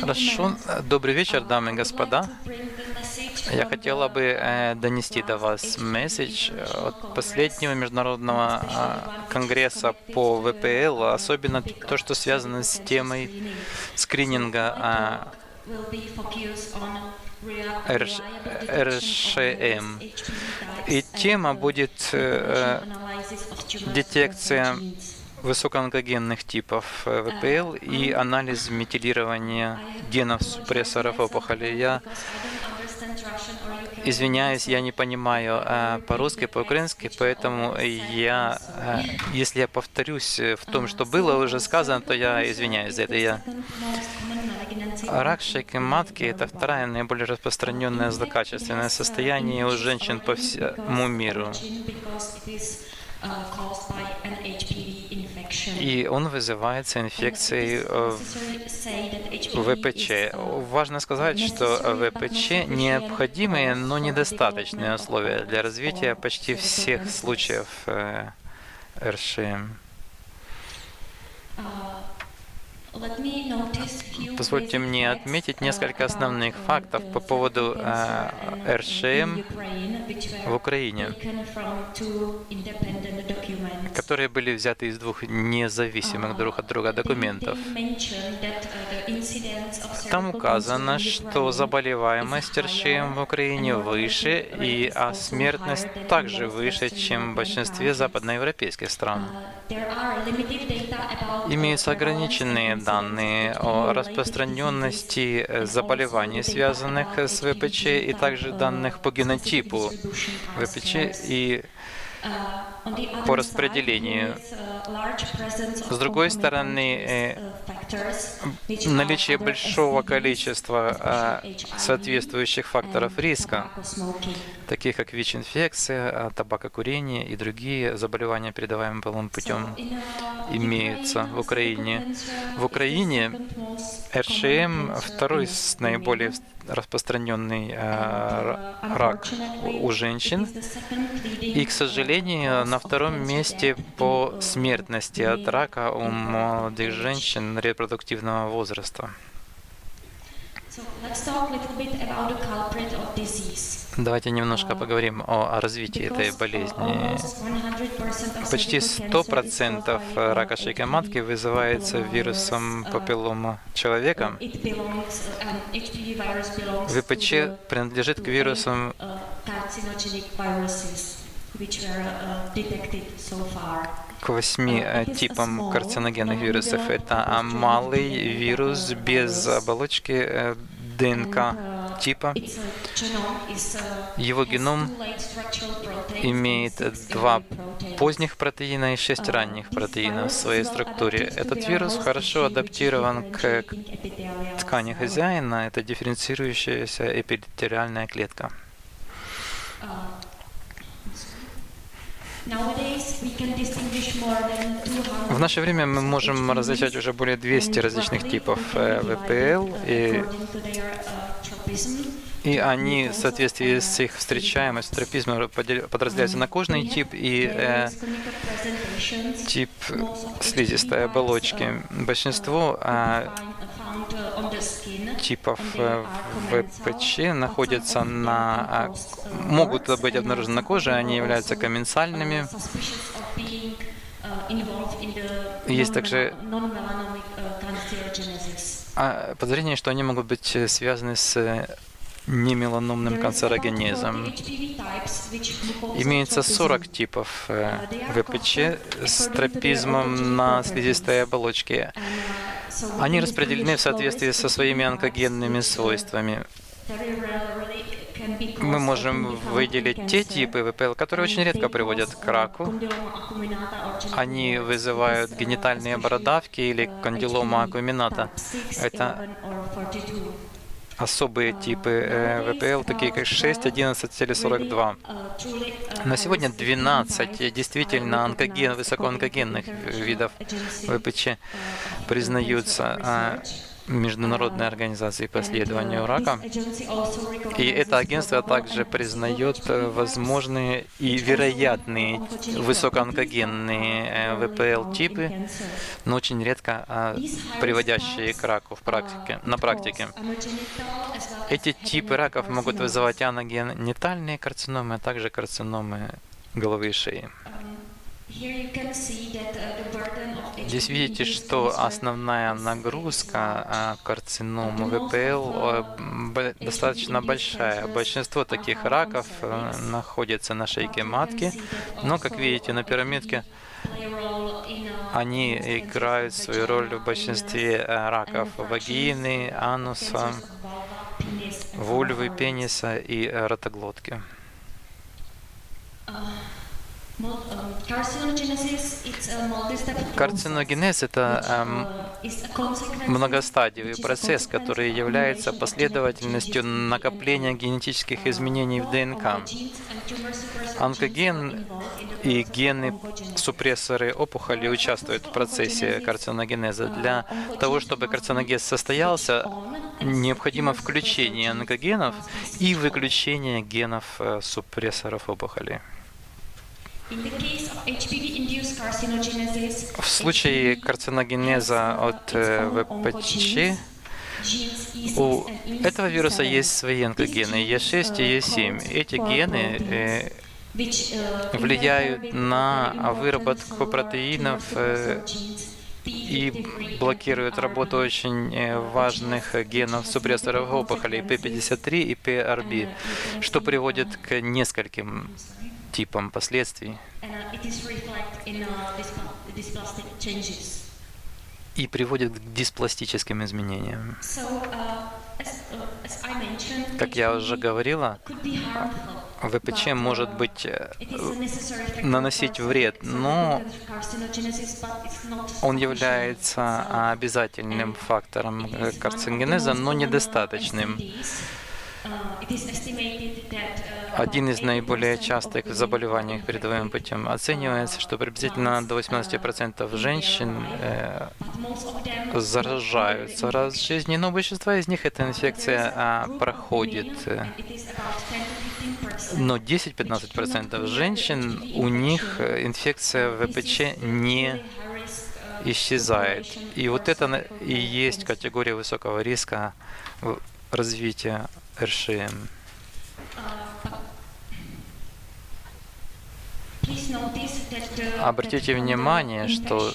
Хорошо. Добрый вечер, дамы и господа. Я хотела бы э, донести до вас месседж от последнего международного э, конгресса по ВПЛ, особенно то, что связано с темой скрининга э, РШ, РШМ. И тема будет э, детекция высокоонкогенных типов э, ВПЛ и анализ метилирования генов супрессоров опухоли. Я извиняюсь, я не понимаю э, по-русски, по-украински, поэтому я, э, если я повторюсь в том, что было уже сказано, то я извиняюсь за это. Я... Рак шейки матки – это вторая наиболее распространенное злокачественное состояние у женщин по всему миру. И он вызывается инфекцией ВПЧ. Важно сказать, что ВПЧ необходимые, но недостаточные условия для развития почти всех случаев э, РШМ. Позвольте мне отметить несколько основных фактов по поводу э, РШМ в Украине, которые были взяты из двух независимых друг от друга документов. Там указано, что заболеваемость РШМ в Украине выше, и а смертность также выше, чем в большинстве западноевропейских стран. Имеются ограниченные данные о распространенности заболеваний, связанных с ВПЧ, и также данных по генотипу ВПЧ и по распределению. С другой стороны, э, наличие большого количества а, соответствующих факторов риска, таких как ВИЧ-инфекция, а, табакокурение и другие заболевания, передаваемые половым путем, имеются в Украине. В Украине РШМ второй наиболее распространенный а, рак у женщин. И, к сожалению, на втором месте по смертности от рака у молодых женщин репродуктивного возраста. Давайте немножко поговорим о, развитии этой болезни. Почти 100% рака шейки матки вызывается вирусом папиллома человека. ВПЧ принадлежит к вирусам к восьми э, типам карциногенных вирусов. Это малый вирус без оболочки э, ДНК типа. Его геном имеет два поздних протеина и шесть ранних протеинов в своей структуре. Этот вирус хорошо адаптирован к ткани хозяина. Это дифференцирующаяся эпителиальная клетка. В наше время мы можем различать уже более 200 различных типов э, ВПЛ, и, и они в соответствии с их встречаемостью тропизмом подразделяются на кожный тип и э, тип слизистой оболочки. Большинство э, типов э, ВПЧ находятся на, а, могут быть обнаружены на коже, они являются комменсальными. Есть также а, подозрение, что они могут быть связаны с немеланомным канцерогенезом. Имеется 40 типов э, ВПЧ с тропизмом на слизистой оболочке. Они распределены в соответствии со своими онкогенными свойствами. Мы можем выделить те типы ВПЛ, которые очень редко приводят к раку. Они вызывают генитальные бородавки или кондилома акумината. Это особые типы э, ВПЛ, такие как 6, 11 или 42. На сегодня 12 действительно онкоген, высокоонкогенных видов ВПЧ признаются. Международной организации по исследованию рака. И это агентство также признает э, возможные и вероятные высокоонкогенные э, ВПЛ-типы, но очень редко а, приводящие к раку в практике, на практике. Эти типы раков могут вызывать аногенитальные карциномы, а также карциномы головы и шеи. Здесь видите, что основная нагрузка а, карциному ВПЛ достаточно большая. Большинство таких раков э, находится на шейке матки, но, как видите на пирамидке, они играют свою роль в большинстве э, раков вагины, ануса, вульвы, пениса и э, ротоглотки. Карциногенез – это эм, многостадиевый процесс, который является последовательностью накопления генетических изменений в ДНК. Онкоген и гены-супрессоры опухоли участвуют в процессе карциногенеза. Для того, чтобы карциногез состоялся, необходимо включение онкогенов и выключение генов-супрессоров опухоли. В случае карциногенеза от э, ВПЧ у этого вируса есть свои онкогены Е6 и Е7. Эти гены э, влияют на выработку протеинов э, и блокируют работу очень важных генов супрессоров опухолей P53 и PRB, что приводит к нескольким типом последствий и приводит к диспластическим изменениям. Как я уже говорила, ВПЧ может быть э, наносить вред, но он является обязательным фактором карциногенеза, но недостаточным. Один из наиболее частых заболеваний передовым путем оценивается, что приблизительно до 80% женщин э, заражаются раз в жизни, но большинство из них эта инфекция а, проходит. Но 10-15% женщин, у них инфекция ВПЧ не исчезает. И вот это и есть категория высокого риска развития РШМ. Обратите внимание, что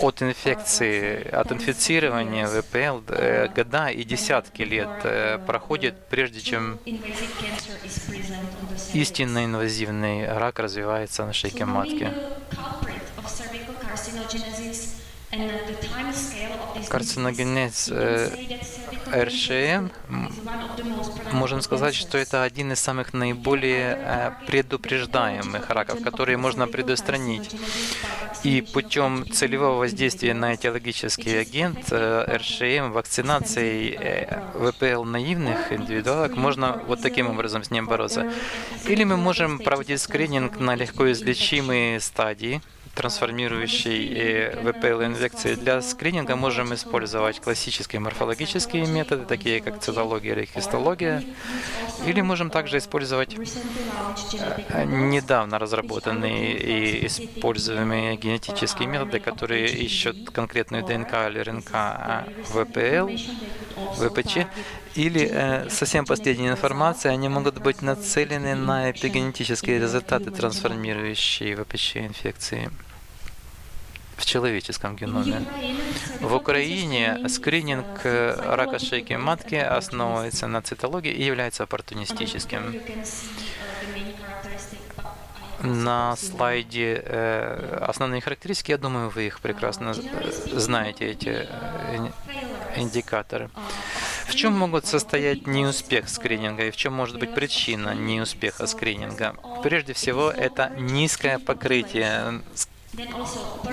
от инфекции, от инфицирования ВПЛ э, года и десятки лет э, проходит, прежде чем истинно инвазивный рак развивается на шейке матки. Карциногенез РШМ, можем сказать, что это один из самых наиболее э, предупреждаемых раков, которые можно предустранить. И путем целевого воздействия на этиологический агент э, РШМ, вакцинацией э, ВПЛ наивных индивидуалок, можно вот таким образом с ним бороться. Или мы можем проводить скрининг на легко излечимые стадии, трансформирующей ВПЛ-инфекции. Для скрининга можем использовать классические морфологические методы, такие как цитология или хистология, или можем также использовать э, недавно разработанные и используемые генетические методы, которые ищут конкретную ДНК или РНК а, ВПЛ, ВПЧ, или э, совсем последняя информация, они могут быть нацелены на эпигенетические результаты трансформирующей ВПЧ инфекции в человеческом геноме. В Украине скрининг рака шейки матки основывается на цитологии и является оппортунистическим. На слайде э, основные характеристики, я думаю, вы их прекрасно знаете, эти э, индикаторы. В чем могут состоять неуспех скрининга и в чем может быть причина неуспеха скрининга? Прежде всего, это низкое покрытие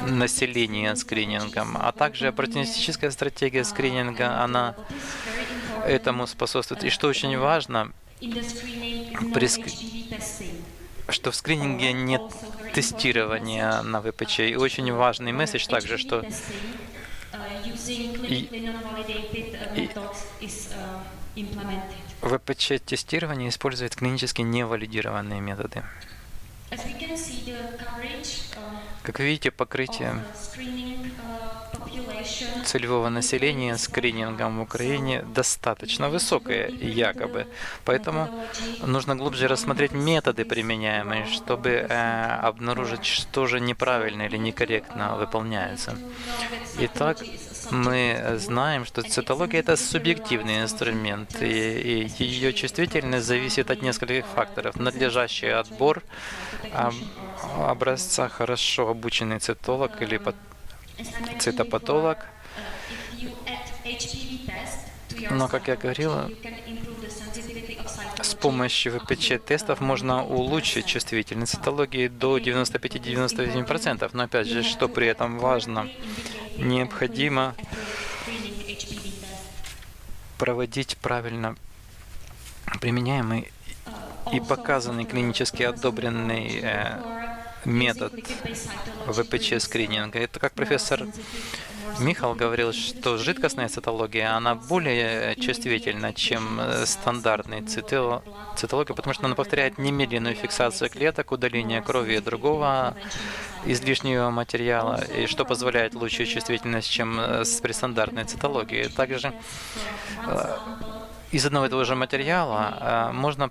населения скринингом, а также оппортунистическая стратегия скрининга, она этому способствует. И что очень важно, при, что в скрининге нет тестирования на ВПЧ. И очень важный месседж также, что. ВПЧ-тестирование использует клинически невалидированные методы. Как вы видите, покрытие uh, uh, целевого населения скринингом в Украине достаточно высокое, якобы. Поэтому нужно глубже рассмотреть методы, применяемые, чтобы э, обнаружить, что же неправильно или некорректно выполняется. Итак, мы знаем, что цитология – это субъективный инструмент, и, и ее чувствительность зависит от нескольких факторов. Надлежащий отбор об- образца, хорошо обученный цитолог или пат- цитопатолог. Но, как я говорила, с помощью ВПЧ-тестов можно улучшить чувствительность цитологии до 95-97%. Но опять же, что при этом важно, необходимо проводить правильно применяемый и показанный клинически одобренный э, метод ВПЧ-скрининга. Это как профессор Михал говорил, что жидкостная цитология, она более чувствительна, чем э, стандартная цито- цитология, потому что она повторяет немедленную фиксацию клеток, удаление крови и другого излишнего материала, и что позволяет лучшую чувствительность, чем э, при стандартной цитологии. Также э, из одного и того же материала э, можно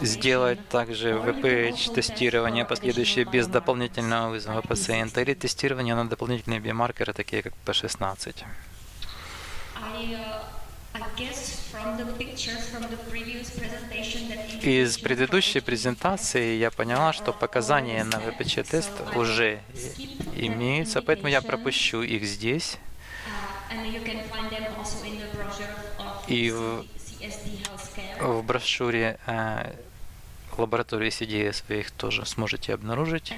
сделать также VPH-тестирование последующее без дополнительного вызова пациента или тестирование на дополнительные биомаркеры, такие как P16. Из предыдущей презентации я поняла, что показания на VPH-тест уже имеются, поэтому я пропущу их здесь. И в, в брошюре э, лаборатории CDS вы их тоже сможете обнаружить.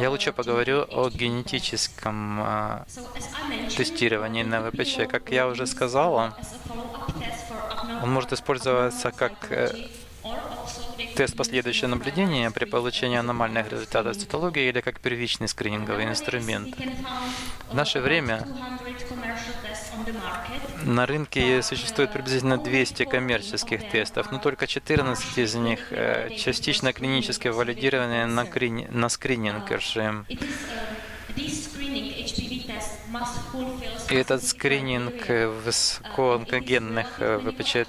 Я лучше поговорю о генетическом э, тестировании на ВПЧ. Как я уже сказала, он может использоваться как э, тест последующего наблюдения при получении аномальных результатов цитологии или как первичный скрининговый инструмент. В наше время на рынке существует приблизительно 200 коммерческих тестов, но только 14 из них э, частично клинически валидированы на, крини- на скрининг РШМ. И этот скрининг высокоонкогенных э, ВПЧ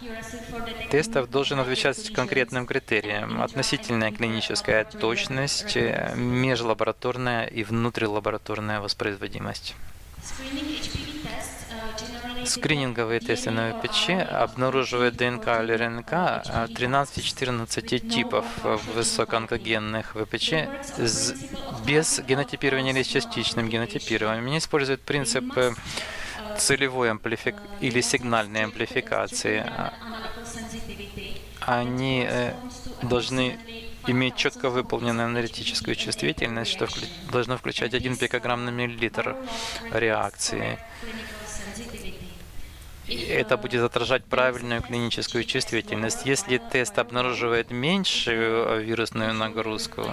тестов должен отвечать конкретным критериям. Относительная клиническая точность, э, межлабораторная и внутрилабораторная воспроизводимость. Скрининговые тесты на ВПЧ обнаруживают ДНК или РНК 13-14 типов высокоонкогенных ВПЧ без генотипирования или с частичным генотипированием. Они используют принцип целевой амплифик... или сигнальной амплификации. Они э, должны иметь четко выполненную аналитическую чувствительность, что вклю- должно включать 1 пикограмм на миллилитр реакции. Это будет отражать правильную клиническую чувствительность. Если тест обнаруживает меньшую вирусную нагрузку,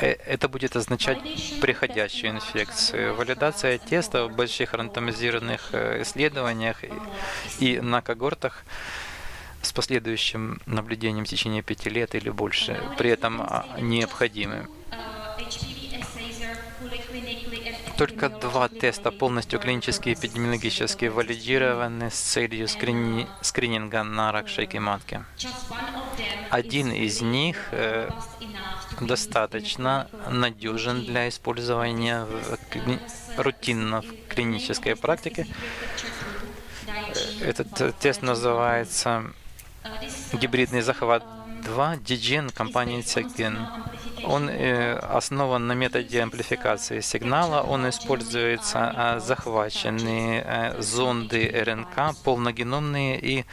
э, это будет означать приходящую инфекцию. Валидация теста в больших рандомизированных э, исследованиях и- и на когортах с последующим наблюдением в течение пяти лет или больше, при этом а, необходимы. Только два теста полностью клинически эпидемиологически валидированы с целью скрини- скрининга на рак шейки матки. Один из них э, достаточно надежен для использования в рутинно в клинической практике. Этот э, тест называется гибридный захват 2 DGen компании Цеген. Он э, основан на методе амплификации сигнала. Он используется э, захваченные э, зонды РНК, полногеномные, и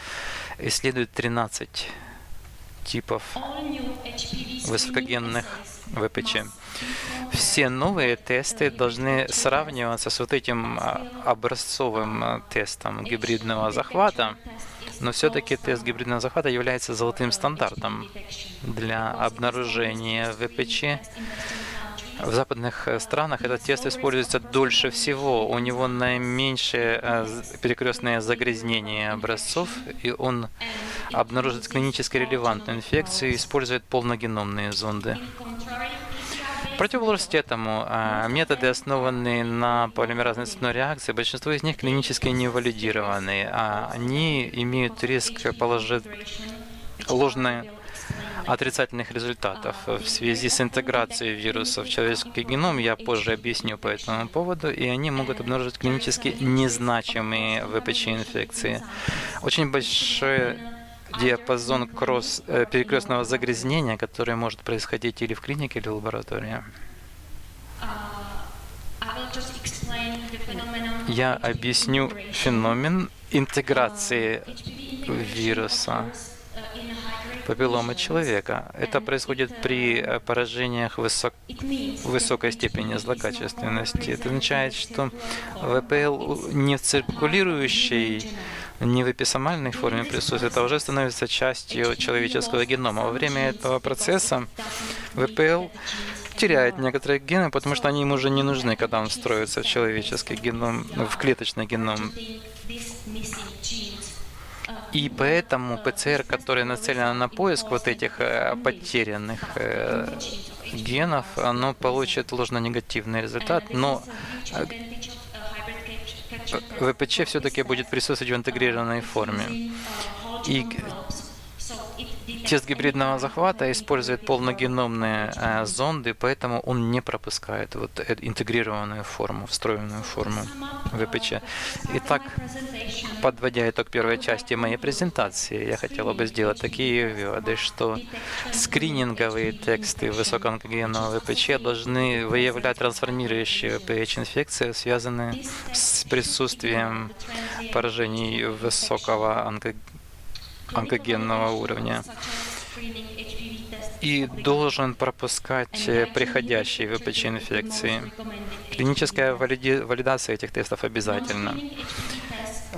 исследует 13 типов высокогенных ВПЧ. Все новые тесты должны сравниваться с вот этим а, образцовым а, тестом гибридного захвата. Но все-таки тест гибридного захвата является золотым стандартом для обнаружения ВПЧ. В западных э, странах этот тест используется дольше всего. У него наименьшее э, перекрестное загрязнение образцов, и он обнаружит клинически релевантную инфекцию и использует полногеномные зонды. В противоположность этому, а, методы, основанные на полимеразной цепной реакции, большинство из них клинически не валидированы, а они имеют риск положить ложные отрицательных результатов в связи с интеграцией вируса в человеческий геном. Я позже объясню по этому поводу, и они могут обнаружить клинически незначимые ВПЧ-инфекции. Очень большой диапазон кросс, э, перекрестного загрязнения, которое может происходить или в клинике, или в лаборатории. Я объясню феномен интеграции вируса папилломы человека. Это происходит при э, поражениях высок- высокой степени злокачественности. Это означает, что ВПЛ не в циркулирующей, не в эписомальной форме присутствует, а уже становится частью человеческого генома. Во время этого процесса ВПЛ теряет некоторые гены, потому что они ему уже не нужны, когда он встроится в человеческий геном, в клеточный геном. И поэтому ПЦР, которая нацелена на поиск вот этих э, потерянных э, генов, оно получит ложно-негативный результат, но э, ВПЧ все-таки будет присутствовать в интегрированной форме. И тест гибридного захвата использует полногеномные э, зонды, поэтому он не пропускает вот эту интегрированную форму, встроенную форму ВПЧ. Итак, подводя итог первой части моей презентации, я хотела бы сделать такие выводы, что скрининговые тексты высокоонкогенного ВПЧ должны выявлять трансформирующие ВПЧ-инфекции, связанные с присутствием поражений высокого онко- онкогенного уровня и должен пропускать э, приходящие ВПЧ-инфекции. Клиническая валидация этих тестов обязательна.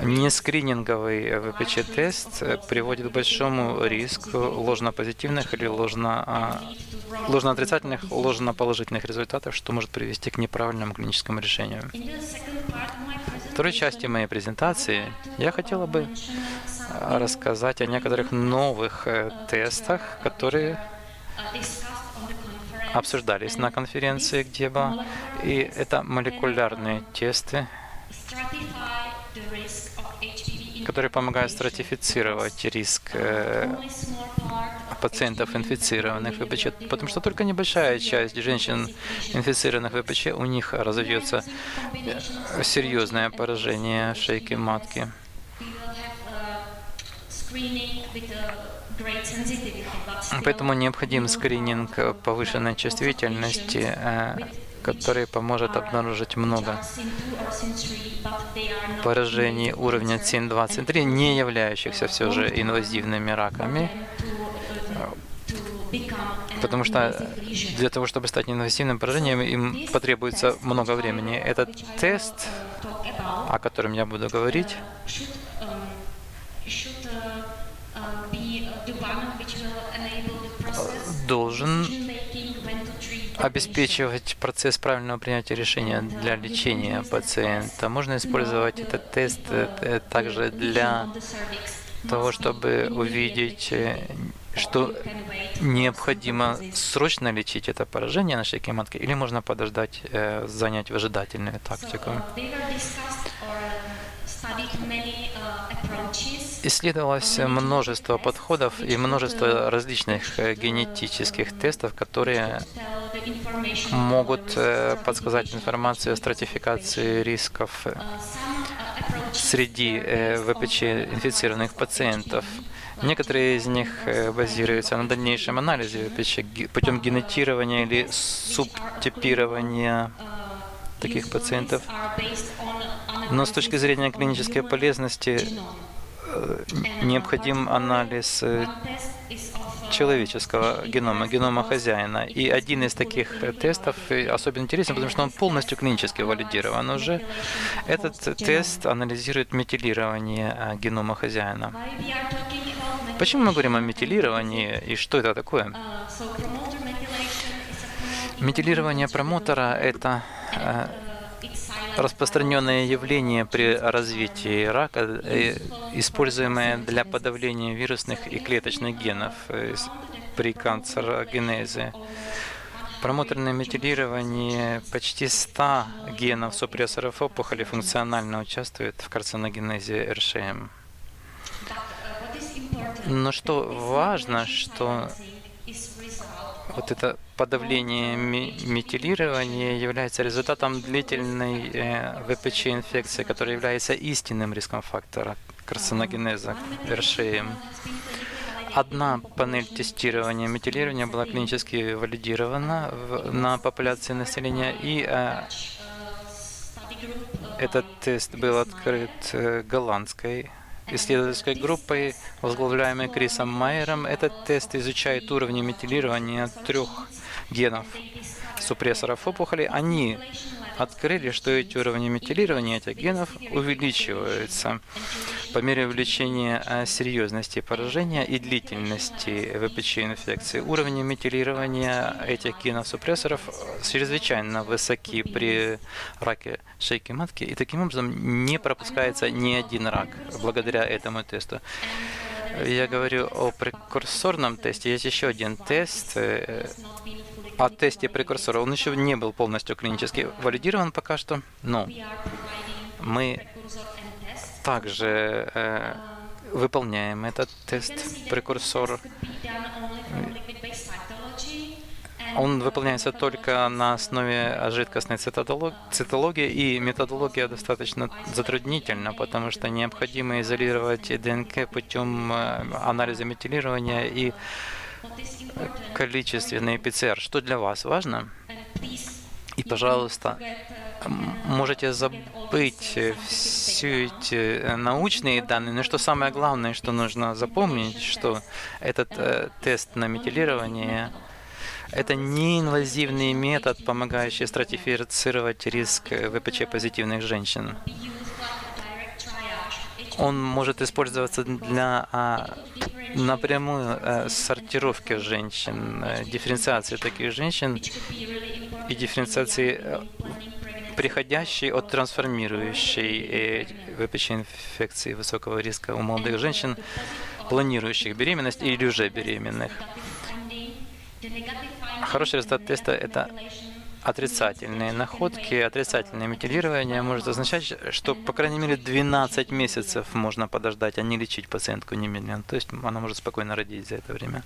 Нескрининговый ВПЧ-тест э, приводит к большому риску ложно-позитивных или ложно, а, ложно-отрицательных, ложно-положительных результатов, что может привести к неправильному клиническому решению. В второй части моей презентации я хотела бы рассказать о некоторых новых э, тестах, которые обсуждались на конференции ГДЕБА. И это молекулярные тесты, которые помогают стратифицировать риск э, пациентов, инфицированных ВПЧ, потому что только небольшая часть женщин, инфицированных ВПЧ, у них разовьется э, серьезное поражение шейки матки. Поэтому необходим скрининг повышенной чувствительности, э, который поможет обнаружить много поражений уровня ЦИН-2, ЦИН-3, не являющихся все же инвазивными раками, потому что для того, чтобы стать инвазивным поражением, им потребуется много времени. Этот тест, о котором я буду говорить, должен обеспечивать процесс правильного принятия решения для лечения пациента. Можно использовать этот тест э, также для того, чтобы увидеть, э, что необходимо срочно лечить это поражение на шейке матки, или можно подождать, э, занять выжидательную тактику. Исследовалось множество подходов и множество различных э, генетических тестов, которые могут э, подсказать информацию о стратификации рисков э, среди э, ВПЧ инфицированных пациентов. Некоторые из них э, базируются на дальнейшем анализе ВПЧ путем генетирования или субтипирования таких пациентов. Но с точки зрения клинической полезности э, необходим анализ э, человеческого генома, генома хозяина. И один из таких э, тестов особенно интересен, потому что он полностью клинически валидирован уже. Этот тест анализирует метилирование генома хозяина. Почему мы говорим о метилировании и что это такое? Метилирование промотора – это распространенное явление при развитии рака, э, используемое для подавления вирусных и клеточных генов э, при канцерогенезе. Промоторное метилирование почти 100 генов супрессоров опухоли функционально участвует в карциногенезе РШМ. Но что важно, что вот это подавление метилирования является результатом длительной э, ВПЧ-инфекции, которая является истинным риском фактора карциногенеза РШМ. Одна панель тестирования метилирования была клинически валидирована на популяции населения, и э, этот тест был открыт э, голландской исследовательской группой, возглавляемой Крисом Майером. Этот тест изучает уровни метилирования трех генов супрессоров опухоли. Они открыли, что эти уровни метилирования этих генов увеличиваются по мере увеличения э, серьезности поражения и длительности ВПЧ-инфекции. Уровни метилирования этих генов-супрессоров э, чрезвычайно высоки при раке шейки матки, и таким образом не пропускается ни один рак благодаря этому тесту. Я говорю о прекурсорном тесте. Есть еще один тест, о тесте прекурсора. Он еще не был полностью клинически валидирован пока что, но мы также э, выполняем этот тест прекурсор. Он выполняется только на основе жидкостной цитологии, и методология достаточно затруднительна, потому что необходимо изолировать ДНК путем э, анализа метилирования и количественный ПЦР. Что для вас важно? И, пожалуйста, можете забыть все эти э, научные данные, но что самое главное, что нужно запомнить, что этот э, тест на метилирование это неинвазивный метод, помогающий стратифицировать риск э, ВПЧ-позитивных женщин. Он может использоваться для а, напрямую э, сортировки женщин, э, дифференциации таких женщин и дифференциации э, приходящей от трансформирующей э, ВПЧ-инфекции высокого риска у молодых женщин, планирующих беременность или уже беременных. Хороший результат теста – это отрицательные находки, отрицательное метилирование может означать, что, по крайней мере, 12 месяцев можно подождать, а не лечить пациентку немедленно. То есть она может спокойно родить за это время.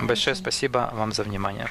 Большое спасибо вам за внимание.